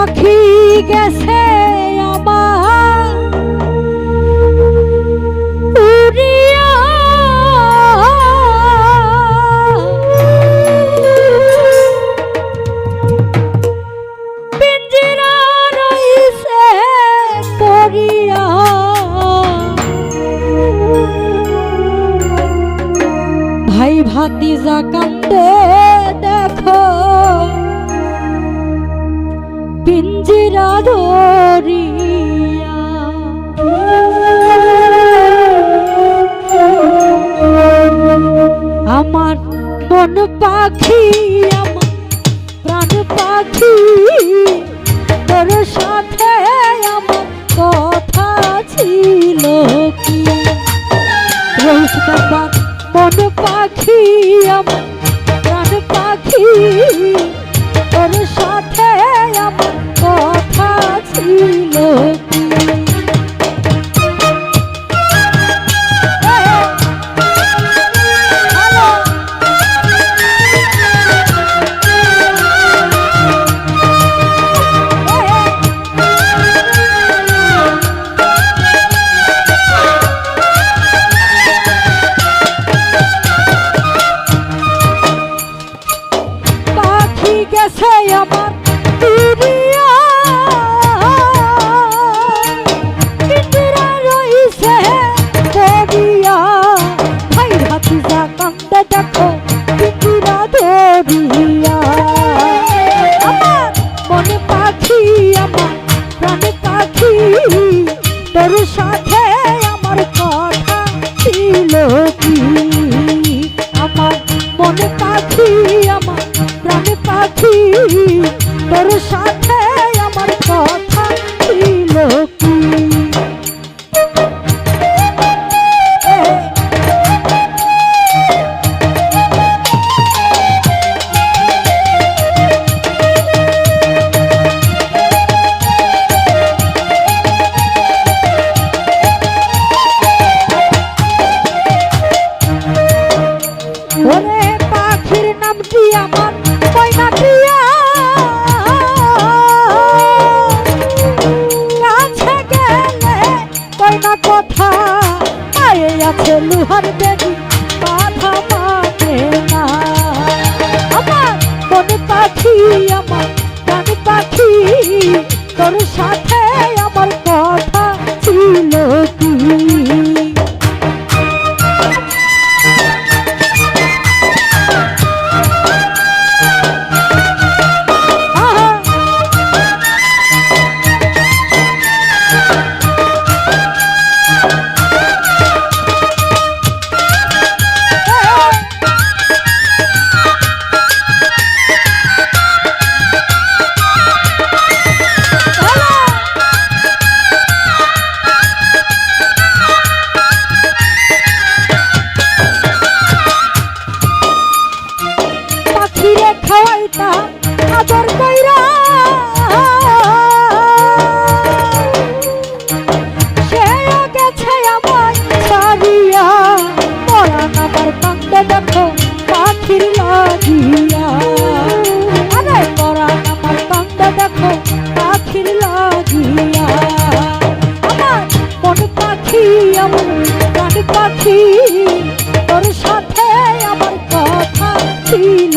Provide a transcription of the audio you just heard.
পাখি গেছে আমার। পিঞ্জিরা রইছে পড়িয়া। ভাই ভাতিজা দেখো। পিঞ্জিরা ধরিয়া আমার মন পাখি, আমার প্রাণ পাখি, তোর সাথে আমার কথা ছিল কি? মন পাখি, আমার প্রাণ পাখি, তোর সাথে আমার উড়িয়া পিঞ্জরা রইছে পড়িয়া ভাই ধরিয়া আমার মনে পাখি, আমার আমার কথা ছিল আমার মনে পাখি পাখি তোর সাথে আমার কথা ছিল কি? পাখির আমার? ময়না তোর সাথে খাওয়াইতা আদর কইরা। দেখো পাখির লাগিয়া। আরে, পরাণ আমার কান্দে দেখো পাখির লাগিয়া। আমার মন পাখি, আমার প্রাণ পাখি, তোর সাথে আমার কথা ছিল।